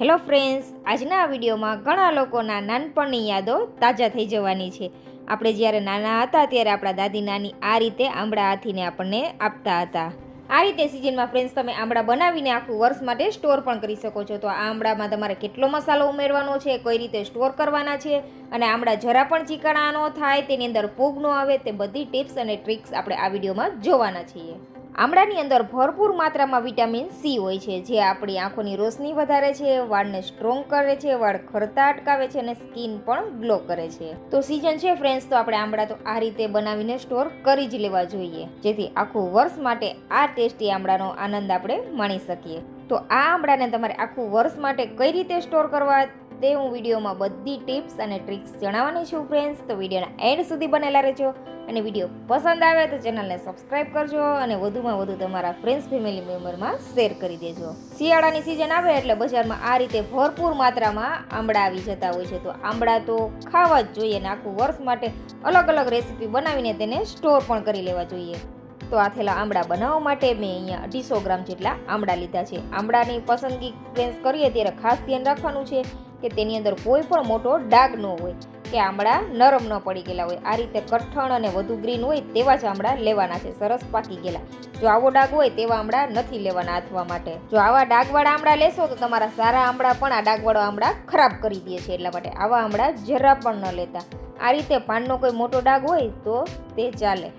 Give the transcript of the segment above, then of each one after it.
Hello friends, આજના વિડીયોમાં ઘણા લોકોના નાનપણની યાદો તાજા થઈ જવાની છે. આપણે જ્યારે નાના હતા ત્યારે આપણા દાદી નાની આ રીતે આંબળા હાથીને આપણને આપતા હતા. આ રીતે સિઝનમાં ફ્રેન્ડ્સ, તમે આંબળા બનાવીને આખું વર્ષ માટે સ્ટોર પણ કરી શકો છો. તો આ આંબળામાં તમારે કેટલો મસાલો ઉમેરવાનો છે, કઈ રીતે સ્ટોર કરવાના છે અને આંબળા જરા પણ ચીકણા ન થાય, તેની અંદર ફૂગ ન આવે, તે બધી ટિપ્સ અને ટ્રિક્સ આપણે આ વિડીયોમાં જોવાના છીએ. આમળાની અંદર ભરપૂર માત્રામાં વિટામિન સી હોય છે, જે આપણી આંખોની રોશની વધારે છે, વાળને સ્ટ્રોંગ કરે છે, વાળ ખરતા અટકાવે છે અને સ્કિન પણ ગ્લો કરે છે. તો સિઝન છે ફ્રેન્ડ્સ તો આપણે આમળા તો આ રીતે બનાવીને સ્ટોર કરી જ લેવા જોઈએ, જેથી આખું વર્ષ માટે આ ટેસ્ટી આમળાનો આનંદ આપણે માણી શકીએ. તો આ આમળાને તમારે આખું વર્ષ માટે કઈ રીતે સ્ટોર કરવા તે હું વિડીયોમાં બધી ટિપ્સ અને ટ્રિક્સ જણાવવાની છું ફ્રેન્ડ્સ તો વિડીયોના એન્ડ સુધી બનેલા રહેજો અને વીડિયો પસંદ આવે તો ચેનલને સબસ્ક્રાઇબ કરજો અને વધુમાં વધુ તમારા ફ્રેન્ડ્સ ફેમિલી મેમ્બરમાં શેર કરી દેજો. શિયાળાની સિઝન આવે એટલે બજારમાં આ રીતે ભરપૂર માત્રામાં આંબળા આવી જતા હોય છે. તો આંબળા તો ખાવા જ જોઈએ અને આખું વર્ષ માટે અલગ અલગ રેસીપી બનાવીને તેને સ્ટોર પણ કરી લેવા જોઈએ. તો આ થેલા આમળા બનાવવા માટે મેં અહીંયા અઢીસો ગ્રામ જેટલા આમળા લીધા છે. આમળાની પસંદગી ફ્રેન્ડ્સ કરીએ ત્યારે ખાસ ધ્યાન રાખવાનું છે. કે તેની અંદર કોઈ પણ મોટો ડાઘ ન હોય, કે આમળા નરમ ન પડી ગયેલા હોય. આ રીતે કઠણ અને વધુ ગ્રીન હોય તેવા જ આમળા લેવાના છે. સરસ પાકી ગયેલા. જો આવો ડાઘ હોય તેવા આમળા નથી લેવાના આથવા માટે. જો આવા ડાઘવાળા આમળા લેશો તો તમારા સારા આમળા પણ આ ડાગવાળા આમળા ખરાબ કરી દે છે એટલા માટે. આવા આમળા જરા પણ ન લેતા. આ રીતે પાનનો કોઈ મોટો ડાઘ હોય તો તે ચાલે.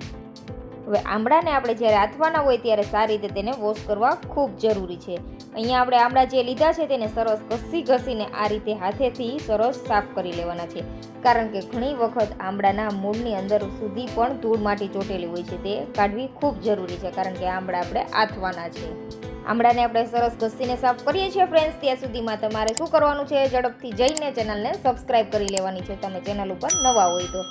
હવે આમળાને આપણે જ્યારે આથવાના હોય ત્યારે સારી રીતે તેને વોશ કરવા ખૂબ જરૂરી છે. અહીંયા આપણે આમળા જે લીધા છે તેને સરસ ઘસી ઘસીને આ રીતે હાથેથી સરસ સાફ કરી લેવાના છે. કારણ કે ઘણી વખત આમળાના મૂળની અંદર સુધી પણ ધૂળ માટી ચોટેલી હોય છે તે કાઢવી ખૂબ જરૂરી છે કારણ કે આમળા આપણે આથવાના છે. આમળાને આપણે સરસ ઘસીને સાફ કરીએ છીએ ફ્રેન્ડ્સ ત્યાં સુધીમાં તમારે શું કરવાનું છે? ઝડપથી જઈને ચેનલને સબસ્ક્રાઈબ કરી લેવાની છે. તમે ચેનલ ઉપર નવા હોય તો.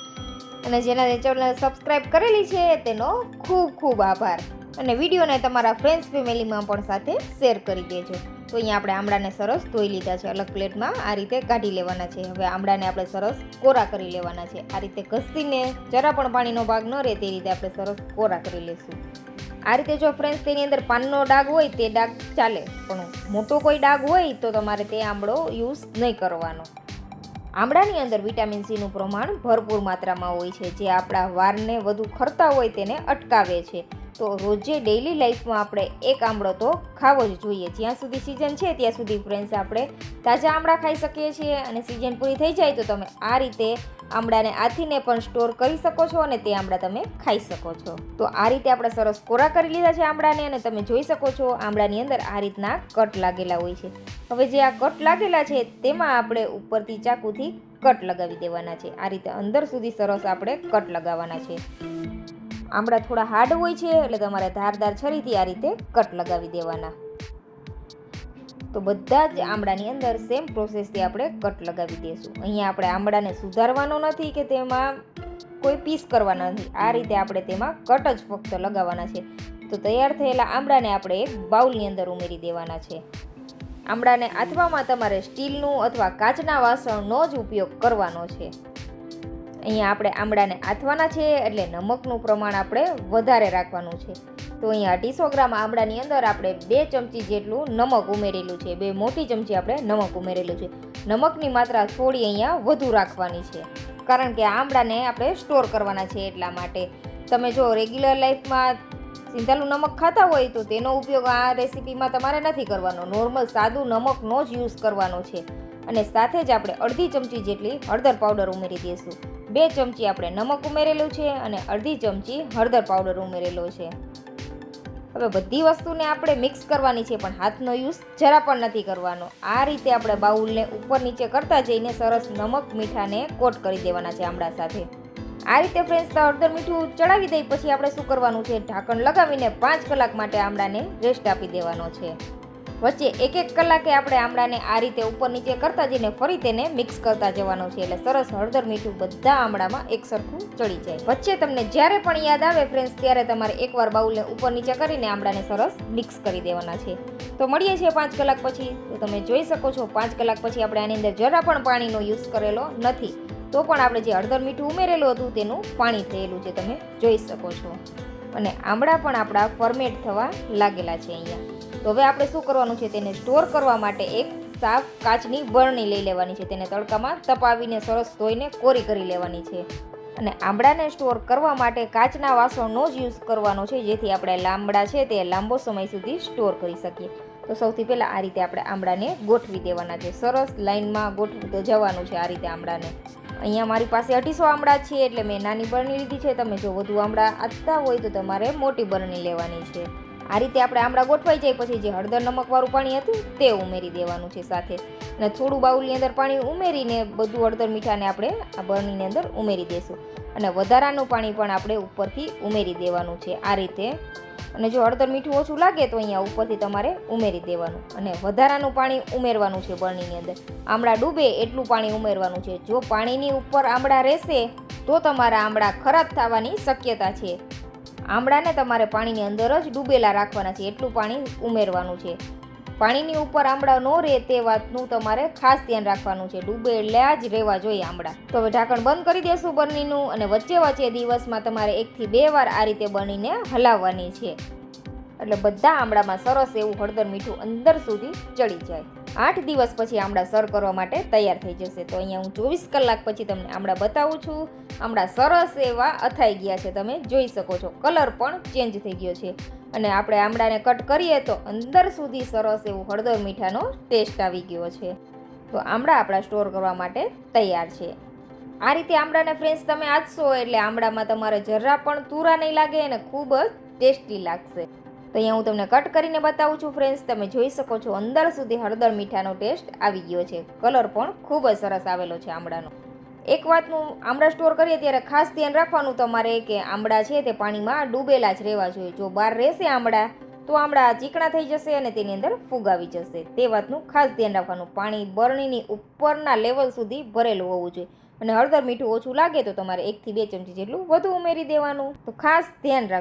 અને જેના ચેનલ સબસ્ક્રાઈબ કરેલી છે તેનો ખૂબ ખૂબ આભાર. અને વિડીયોને તમારા ફ્રેન્ડ્સ ફેમિલીમાં પણ સાથે શેર કરી દેજો. તો અહીંયા આપણે આમળાને સરસ ધોઈ લીધા છે અલગ પ્લેટમાં. આ રીતે કાઢી લેવાના છે. હવે આમળાને આપણે સરસ કોરા કરી લેવાના છે. આ રીતે ઘસીને જરા પણ પાણીનો ભાગ ન રહે તે રીતે આપણે સરસ કોરા કરી લેશું. આ રીતે જો ફ્રેન્ડ્સ તેની અંદર પાનનો ડાઘ હોય તે ડાઘ ચાલે. પણ મોટો કોઈ ડાઘ હોય તો તમારે તે આમળો યુઝ નહીં કરવાનો. આમળાની અંદર વિટામિન સીનું પ્રમાણ ભરપૂર માત્રામાં હોય છે. જે આપણા વારને વધુ ખરતા હોય તેને અટકાવે છે. તો રોજે ડેઈલી લાઈફમાં આપણે એક આમળો તો ખાવો જ જોઈએ. જ્યાં સુધી સિઝન છે ત્યાં સુધી ફ્રેન્ડ્સ આપણે તાજા આમળા ખાઈ શકીએ છીએ અને સિઝન પૂરી થઈ જાય તો તમે આ રીતે આમળાને આથીને પણ સ્ટોર કરી શકો છો અને તે આમળા તમે ખાઈ શકો છો. તો આ રીતે આપણે સરસ કોરા કરી લીધા છે આમળાને અને તમે જોઈ શકો છો આમળાની અંદર આ રીતના કટ લાગેલા હોય છે. હવે જે આ કટ લાગેલા છે તેમાં આપણે ઉપરથી ચાકુથી કટ લગાવી દેવાના છે. આ રીતે અંદર સુધી સરસ આપણે કટ લગાવવાના છે. આમળા થોડા હાર્ડ હોય છે એટલે તમારે ધારદાર છરીથી આ રીતે કટ લગાવી દેવાના. તો બધા જ આમળાની અંદર સેમ પ્રોસેસથી આપણે કટ લગાવી દઈશું અહીંયા આપણે આમળાને સુધારવાનો નથી કે તેમાં કોઈ પીસ કરવાના નથી. આ રીતે આપણે તેમાં કટ જ ફક્ત લગાવવાના છે. તો તૈયાર થયેલા આમળાને આપણે એક બાઉલની અંદર ઉમેરી દેવાના છે. આમળાને આથવામાં તમારે સ્ટીલનું અથવા કાચના વાસણનો જ ઉપયોગ કરવાનો છે. અહીંયા આપણે આમળાને આથવાના છે એટલે નમકનું પ્રમાણ આપણે વધારે રાખવાનું છે. તો અહીંયા અઢીસો ગ્રામ આમળાની અંદર આપણે બે ચમચી જેટલું નમક ઉમેરેલું છે. બે મોટી ચમચી આપણે નમક ઉમેરેલું છે. નમકની માત્રા થોડી અહીંયા વધુ રાખવાની છે. કારણ કે આમળાને આપણે સ્ટોર કરવાના છે એટલા માટે. તમે જો રેગ્યુલર લાઈફમાં સિંધાલું નમક ખાતા હોય તો તેનો ઉપયોગ આ રેસીપીમાં તમારે નથી કરવાનો. નોર્મલ સાદું નમકનો જ યુઝ કરવાનો છે. અને સાથે જ આપણે અડધી ચમચી જેટલી હળદર પાવડર ઉમેરી દઈશું. બે ચમચી આપણે નમક ઉમેરેલું છે અને અડધી ચમચી હળદર પાવડર ઉમેરેલો છે. હવે બધી વસ્તુને આપણે મિક્સ કરવાની છે, પણ હાથનો યુઝ જરા પણ નથી કરવાનો. આ રીતે આપણે બાઉલને ઉપર નીચે કરતા જઈને સરસ નમક મીઠાને કોટ કરી દેવાના છે આમળા સાથે. આ રીતે ફ્રેન્ડ્સ હળદર મીઠું ચડાવી દઈ પછી આપણે શું કરવાનું છે? ઢાંકણ લગાવીને પાંચ કલાક માટે આમળાને રેસ્ટ આપી દેવાનો છે. વચ્ચે એક એક કલાકે આપણે આમળાને આ રીતે ઉપર નીચે કરતા જઈને ફરી તેને મિક્સ કરતા જવાનું છે. એટલે સરસ હળદર મીઠું બધા આમળામાં એક સરખું ચડી જાય. વચ્ચે તમને જ્યારે પણ યાદ આવે ફ્રેન્ડ્સ ત્યારે તમારે એકવાર બાઉલને ઉપર નીચે કરીને આમળાને સરસ મિક્સ કરી દેવાના છે. તો મળીએ છીએ પાંચ કલાક પછી. તો તમે જોઈ શકો છો, પાંચ કલાક પછી આપણે આની અંદર જરા પણ પાણીનો યુઝ કરેલો નથી. તો પણ આપણે જે હળદર મીઠું ઉમેરેલું હતું, તેનું પાણી થયેલું છે. તમે જોઈ શકો છો. અને આમળા પણ આપણા ફર્મેટ થવા લાગેલા છે અહીંયા. તો હવે આપણે શું કરવાનું છે તેને સ્ટોર કરવા માટે એક સાફ કાચની બરણી લઈ લેવાની છે. તેને તડકામાં તપાવીને સરસ ધોઈને કોરી કરી લેવાની છે. અને આંબળાને સ્ટોર કરવા માટે કાચના વાસણનો જ યુઝ કરવાનો છે. જેથી આપણે લાંબડા છે તે લાંબો સમય સુધી સ્ટોર કરી શકીએ. તો સૌથી પહેલાં આ રીતે આપણે આમળાને ગોઠવી દેવાના છે. સરસ લાઇનમાં ગોઠવી જવાનું છે આ રીતે આંબળાને અહીંયા મારી પાસે અઢીસો આમળા છે એટલે મેં નાની બરણી લીધી છે. તમે જો વધુ આંબળા આપતા હોય તો તમારે મોટી બરણી લેવાની છે. આ રીતે આપણે આમળા ગોઠવાઈ જાય, પછી જે હળદર નમકવાળું પાણી હતું તે ઉમેરી દેવાનું છે સાથે. અને થોડું બાઉલની અંદર પાણી ઉમેરીને બધું હળદર મીઠાને આપણે આ બરણીની અંદર ઉમેરી દઈશું અને વધારાનું પાણી પણ આપણે ઉપરથી ઉમેરી દેવાનું છે આ રીતે. અને જો હળદર મીઠું ઓછું લાગે તો અહીંયા ઉપરથી તમારે ઉમેરી દેવાનું. અને વધારાનું પાણી ઉમેરવાનું છે બરણીની અંદર. આમળા ડૂબે એટલું પાણી ઉમેરવાનું છે. જો પાણીની ઉપર આમળા રહેશે તો તમારા આમળા ખરાબ થવાની શક્યતા છે. આમળાને તમારે પાણીની અંદર જ ડૂબેલા રાખવાના છે. એટલું પાણી ઉમેરવાનું છે. પાણીની ઉપર આમળા ન રહે તે વાતનું તમારે ખાસ ધ્યાન રાખવાનું છે. ડૂબેલા જ રહેવા જોઈએ આમળા. તો હવે ઢાંકણ બંધ કરી દેશું બરણીનું અને વચ્ચે વચ્ચે દિવસમાં તમારે એકથી બે વાર આ રીતે બનીને હલાવવાની છે. એટલે બધા આમળામાં સરસ એવું હળદર મીઠું અંદર સુધી ચડી જાય. આઠ દિવસ પછી આમળા સર કરવા માટે તૈયાર થઈ જશે. તો અહીંયા હું ચોવીસ કલાક પછી તમને આમળા બતાવું છું. આમળા સરસ એવા અથાઈ ગયા છે તમે જોઈ શકો છો. કલર પણ ચેન્જ થઈ ગયો છે. અને આપણે આમળાને કટ કરીએ તો અંદર સુધી સરસ એવું હળદર મીઠાનો ટેસ્ટ આવી ગયો છે. તો આમળા આપણા સ્ટોર કરવા માટે તૈયાર છે. આ રીતે આમળાને ફ્રેન્ડ્સ તમે આંચશો એટલે આમળામાં તમારે જરા પણ તુરા નહીં લાગે અને ખૂબ જ ટેસ્ટી લાગશે. તો અહીંયા હું તમને કટ કરીને બતાવું છું ફ્રેન્ડ્સ તમે જોઈ શકો છો, અંદર સુધી હળદર મીઠાનો ટેસ્ટ આવી ગયો છે. કલર પણ ખૂબ જ સરસ આવેલો છે આમળાનો. એક વાતનું આમળા સ્ટોર કરીએ ત્યારે ખાસ ધ્યાન રાખવાનું તમારે કે આમળા છે તે પાણીમાં ડૂબેલા જ રહેવા જોઈએ. જો બહાર રહેશે આમળા, તો આમળા ચીકણા થઈ જશે અને તેની અંદર ફૂગ આવી જશે. તે વાતનું ખાસ ધ્યાન રાખવાનું. પાણી બરણીની ઉપરના લેવલ સુધી ભરેલું હોવું જોઈએ. અને હળદર મીઠું ઓછું લાગે તો તમારે એકથી બે ચમચી જેટલું વધુ ઉમેરી દેવાનું. તો ખાસ ધ્યાન રાખજો